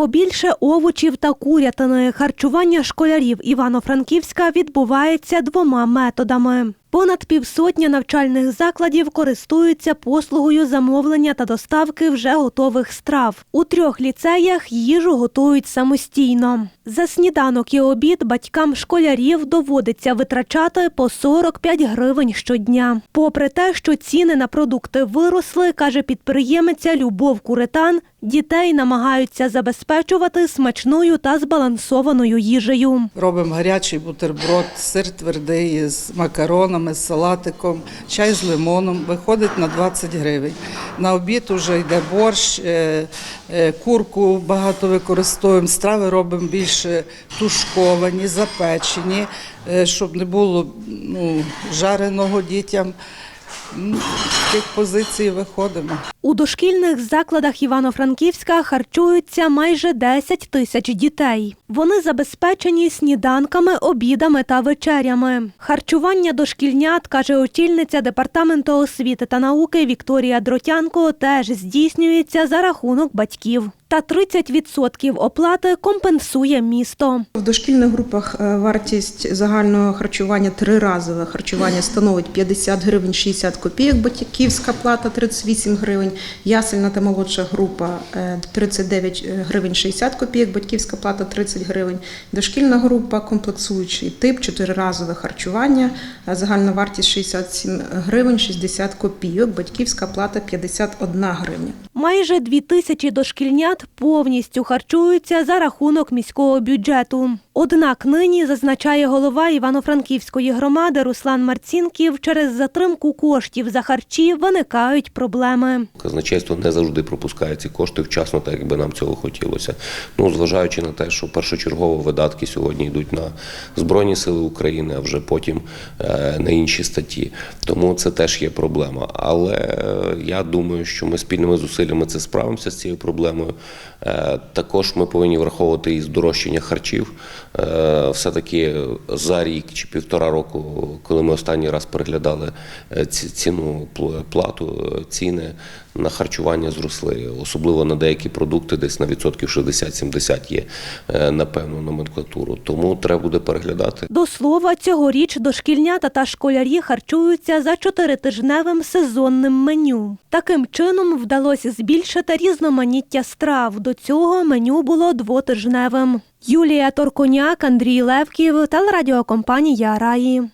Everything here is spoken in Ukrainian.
Побільше овочів та курятини. Харчування школярів Івано-Франківська відбувається двома методами. Понад півсотня навчальних закладів користуються послугою замовлення та доставки вже готових страв. У трьох ліцеях їжу готують самостійно. За сніданок і обід батькам школярів доводиться витрачати по 45 гривень щодня. Попри те, що ціни на продукти виросли, каже підприємиця Любов Куритан, дітей намагаються забезпечувати смачною та збалансованою їжею. Робимо гарячий бутерброд, сир твердий з макаронами, з салатиком, чай з лимоном. Виходить на 20 гривень. На обід вже йде борщ, е, е, курку багато використовуємо, страви робимо більше тушковані, запечені, е, щоб не було ну, жареного дітям. З тих позицій виходимо. У дошкільних закладах Івано-Франківська харчуються майже 10 тисяч дітей. Вони забезпечені сніданками, обідами та вечерями. Харчування дошкільнят, каже очільниця департаменту освіти та науки Вікторія Дротянко, теж здійснюється за рахунок батьків. Та 30% оплати компенсує місто. В дошкільних групах е, вартість загального харчування триразове харчування становить 50 гривень 60 копійок, батьківська плата 38 гривень, ясельна та молодша група е, 39 гривень 60 копійок, батьківська плата 30 гривень. Дошкільна група комплексуючий тип чотириразове харчування, е, загальна вартість 67 гривень 60 копійок, батьківська плата 51 гривня. Майже дві тисячі дошкільнят повністю харчуються за рахунок міського бюджету. Однак нині, зазначає голова Івано-Франківської громади Руслан Марцінків, через затримку коштів за харчі виникають проблеми. Казначейство не завжди пропускає ці кошти вчасно, так як би нам цього хотілося. Ну, зважаючи на те, що першочергово видатки сьогодні йдуть на Збройні Сили України, а вже потім е, на інші статті. Тому це теж є проблема. Але е, я думаю, що ми спільними зусиллями це справимося з цією проблемою. Е, Також ми повинні враховувати і здорожчання харчів. Все-таки за рік чи півтора року, коли ми останній раз переглядали ці- ціну пл- плату, ціни на харчування зросли, особливо на деякі продукти, десь на відсотків 60-70 є е, на певну номенклатуру. Тому треба буде переглядати. До слова, цьогоріч дошкільнята та школярі харчуються за чотиритижневим сезонним меню. Таким чином вдалося збільшити різноманіття страв. До цього меню було двотижневим. Юлія Торконяк, Андрій Левків, телерадіокомпанія Раї.